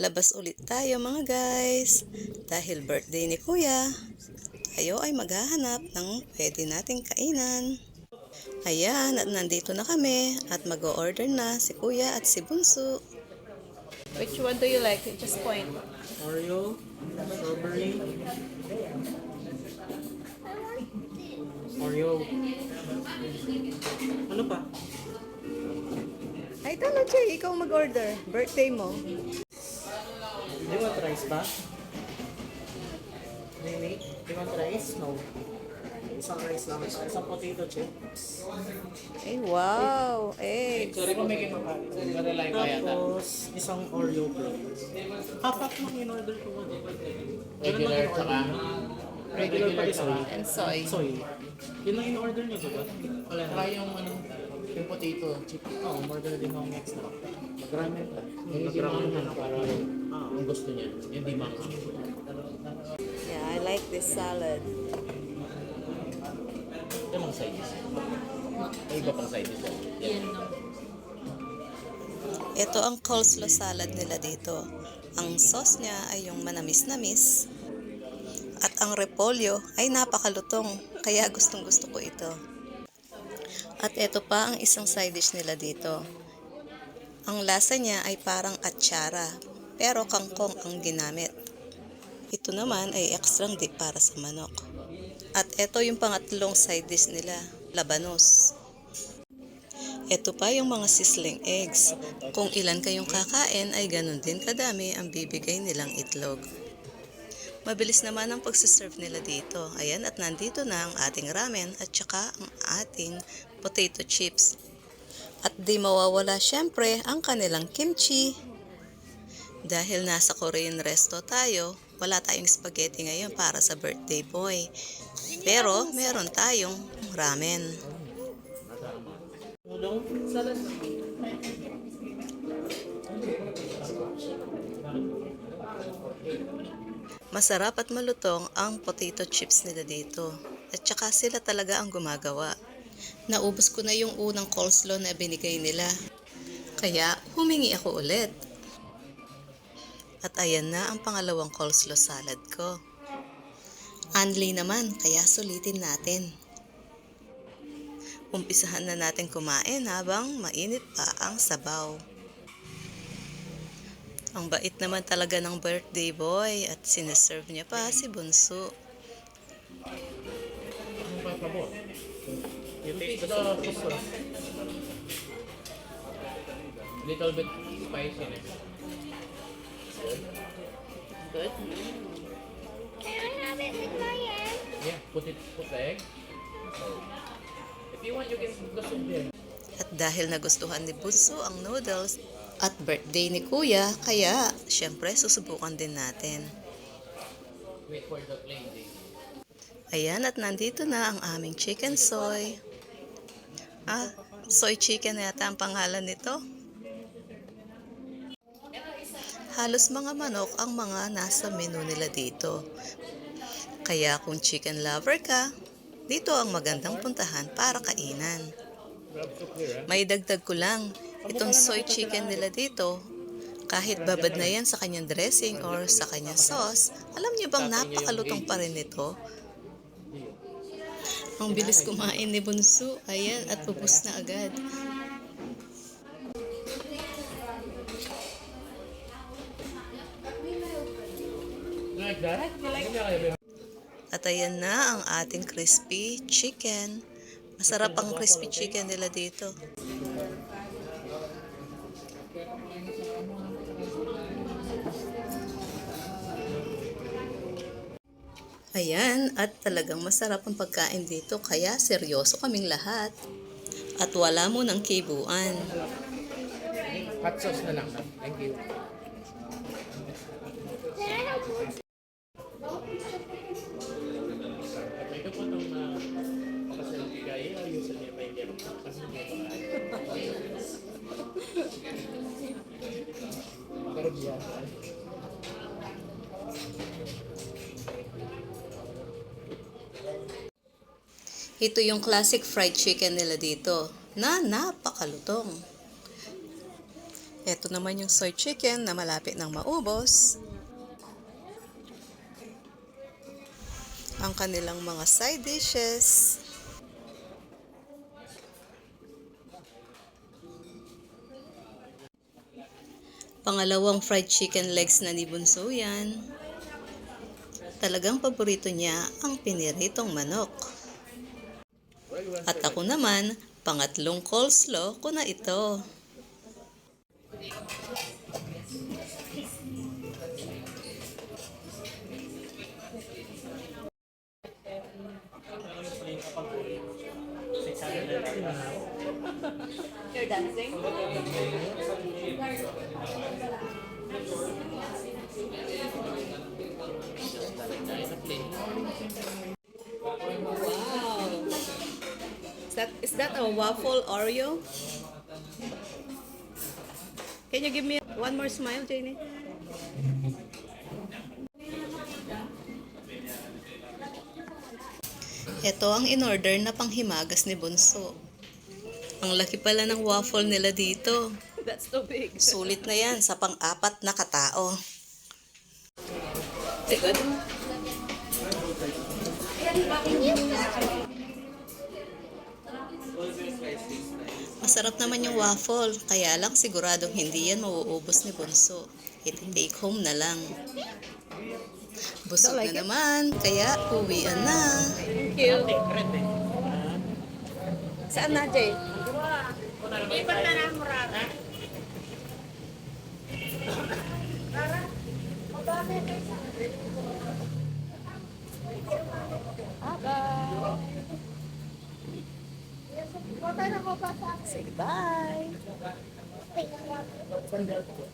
Labas ulit tayo mga guys. Dahil birthday ni kuya, tayo ay maghahanap ng pwede nating kainan. Ayan, at nandito na kami at mag-order na si kuya at si Bunso. Which one do you like? Just point. Oreo, strawberry. Oreo. Ano pa? Ay, tama, Che. Ikaw mag-order. Birthday mo. Do you want rice ba? Mimi, do you want rice? No. Isang rice lang. Isang potato chips. Ay, wow. Eh, Sorry kung may kinakain. Tapos, isang Oreo plate. Half-half lang in-order ko. ano. Regular tsaka? Regular pa rin soy. And soy. Soy. Yun lang in-order niyo, diba? Wala na. Saka yung ano, yung potato chip. Oo, order din akong extra. Magramet lang. Yung hindi maanghang para ang gusto niya. Yung di maanghang. yeah, I like this salad. Yung mga side dish. May iba pang side dish. Yan. Ito ang coleslaw salad nila dito. Ang sauce niya ay yung manamis-namis. At ang repolyo ay napakalutong, kaya gustong gusto ko ito. At ito pa ang isang side dish nila dito. Ang lasa niya ay parang atsara, pero kangkong ang ginamit. Ito naman ay extrang dip para sa manok. At ito yung pangatlong side dish nila, labanos. Ito pa yung mga sizzling eggs. Kung ilan kayong kakain ay ganun din kadami ang bibigay nilang itlog. Mabilis naman ang pagsiserve nila dito. Ayan at nandito na ang ating ramen at saka ang ating potato chips. At di mawawala syempre ang kanilang kimchi. Dahil nasa Korean resto tayo, wala tayong spaghetti ngayon para sa birthday boy. Pero meron tayong ramen. Masarap at malutong ang potato chips nila dito. At saka sila talaga ang gumagawa. Naubos ko na yung unang coleslaw na binigay nila. Kaya humingi ako ulit. At ayan na ang pangalawang coleslaw salad ko. Unli naman, kaya sulitin natin. Umpisahan na natin kumain habang mainit pa ang sabaw. Ang bait naman talaga ng birthday boy at sineserve niya pa si Bunso. Papabot? You take Taste the sauce. Little bit spicy. Good. Can I have it with my hand? Yeah, put it, put the egg. If you want, you can put the soup there. At dahil nagustuhan ni Bunso ang noodles at birthday ni Kuya, kaya syempre susubukan din natin. Wait for the thing. Ayan at nandito na ang aming chicken soy. Ah, soy chicken yata ang pangalan nito. Halos mga manok ang mga nasa menu nila dito. Kaya kung chicken lover ka, dito ang magandang puntahan para kainan. May dagdag ko lang, itong soy chicken nila dito, kahit babad na yan sa kanyang dressing or sa kanyang sauce, alam niyo bang napakalutong pa rin ito? Ang bilis kumain ni Bunso, ayan, at ubus na agad. At ayan na ang ating crispy chicken. Masarap ang crispy chicken nila dito. Ayan, at talagang masarap ang pagkain dito kaya seryoso kaming lahat. At wala mo ng kibuan. Hot sauce na lang. Thank you. Can I Ito yung classic fried chicken nila dito na napakalutong. Ito naman yung soy chicken na malapit nang maubos. Ang kanilang mga side dishes. Pangalawang fried chicken legs na ni Bunso yan. Talagang paborito niya ang piniritong manok. At ako naman, pangatlong coleslaw ko na ito. You're dancing? That, is that a waffle Oreo? Can you give me one more smile, Janie? Ito ang in-order na panghimagas ni Bunso. Ang laki pala ng waffle nila dito. That's too big. Sulit na yan sa pang-apat na katao. Is it good? Masarap naman yung waffle, kaya lang siguradong hindi yan mauubos ni Bunso. Iti-take home na lang. Busog na naman, kaya uwian na. Thank you. Saan na, Jay? Say bye. Wait.